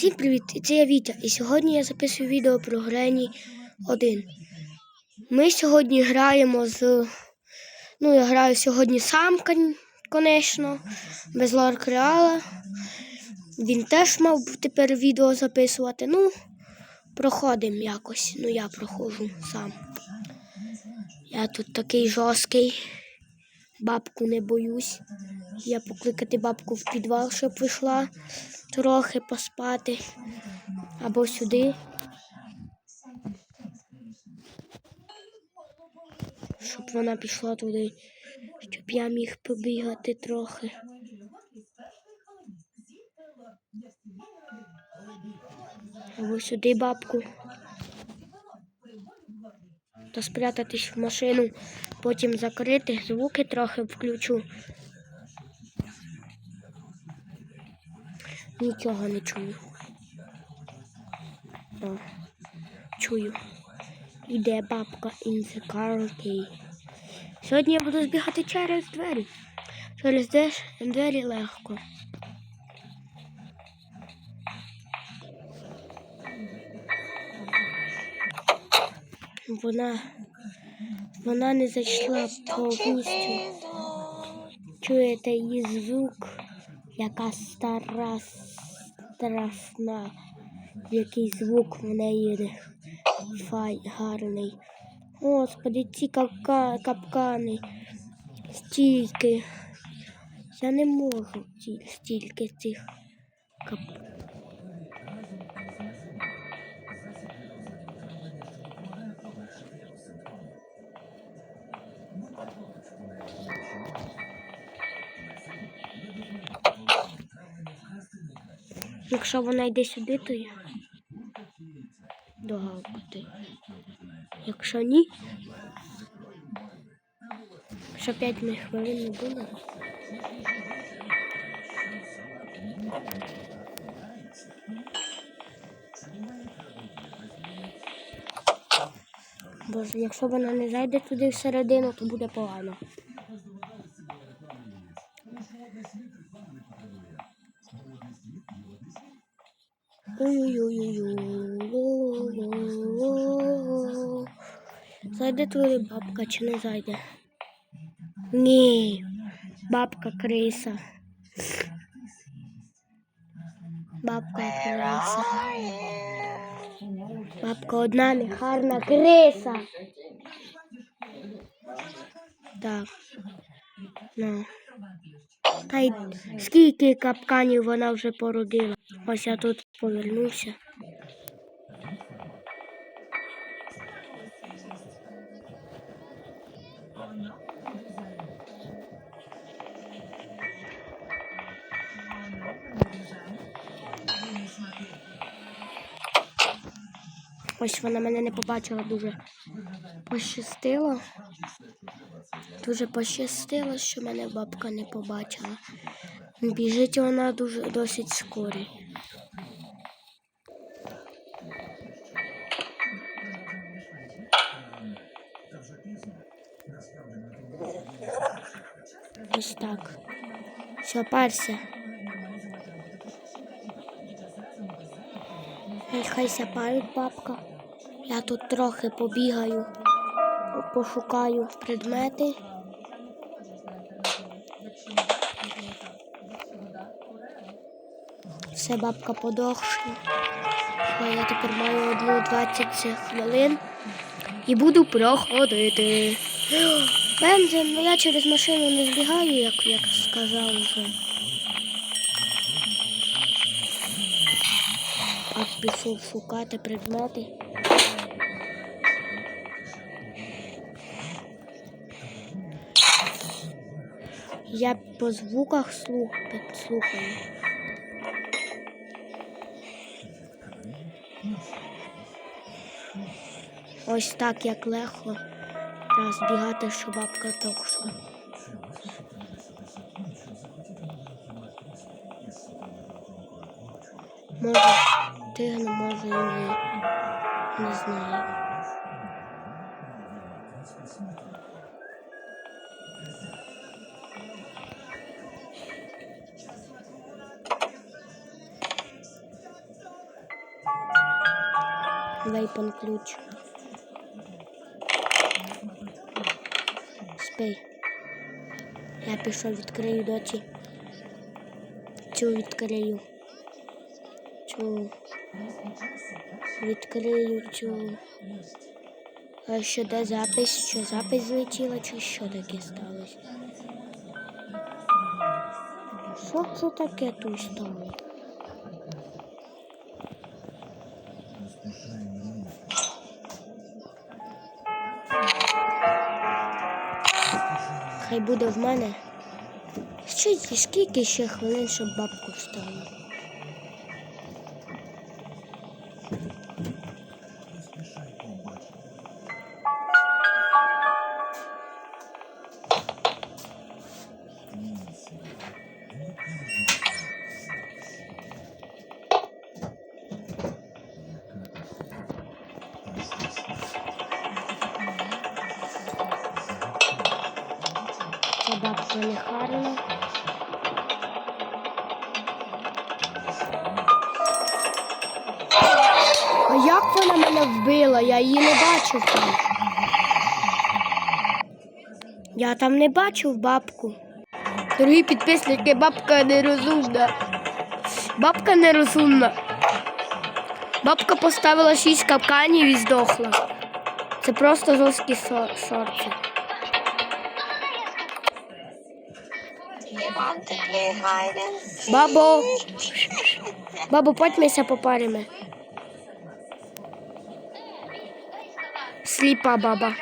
Всім привіт! Це я Вітя. І сьогодні я записую відео про Грені 1. Ми сьогодні граємо з. Ну, я граю сьогодні сам, звісно, без Лорк Реала. Він теж мав тепер відео записувати. Ну, проходимо якось. Ну, я проходжу сам. Я тут такий жорсткий. Бабку не боюсь. Я покликати бабку в підвал, щоб вийшла трохи поспати. Або сюди. Щоб вона пішла туди, щоб я міг побігати трохи. Або сюди бабку. Та спрятатись в машину, потім закрити, звуки трохи включу. Нічого не чую. О, чую. Іде бабка in. Сьогодні я буду збігати через двері. Через двері легко. Вона, вона не зайшла повністю. Чуєте її звук, яка стара, страшна, який звук в неї фай гарний. Господи, ці капка, капкани, стільки. Я не можу стільки цих кап. Якщо вона йде сюди, то я догавкати. Якщо ні, що 5 хвилин не буде. Боже, якщо вона не зайде туди всередину, то буде погано. Зайде туди бабка чи не зайде? Ні, бабка криса. Бабка криса. Бабка одна негарна криса. Так. Ну. Та й скільки капканів вона вже породила. Ось я тут повернувся. Ось вона мене не побачила дуже пощастило. Дуже пощастило, що мене бабка не побачила. Біжить вона дуже досить скорі. Ось так. Все, парся. Хай сяпають бабка. Я тут трохи побігаю, пошукаю предмети. Все бабка подохшла. Я тепер маю одну 20 хвилин і буду проходити. Бензин, ну я через машину не збігаю, як, як сказав вже. А пішов шукати предмети. Я по звуках слух слухаю. Ось так як легко розбігати, що бабка тохшла. Може встигну, може ні. Не знаю. Вейпон ключ. Спи. Я пішов відкрию доці. Цю відкрию. Цю. Відкрию цю. А що де запис? Що запис злетіла, чи що таке сталося? Що це таке тут стало? Хай буде в мене. Ще скільки ще хвилин, щоб бабку встала? Це бабка. А як вона мене вбила? Я її не бачив там. Я там не бачив бабку. Дорогі підписники, бабка нерозумна. Бабка нерозумна. Бабка поставила шість капканів і здохла. Це просто жорсткі со- Бабо. Бабо, подьмися попаримо. Сліпа баба.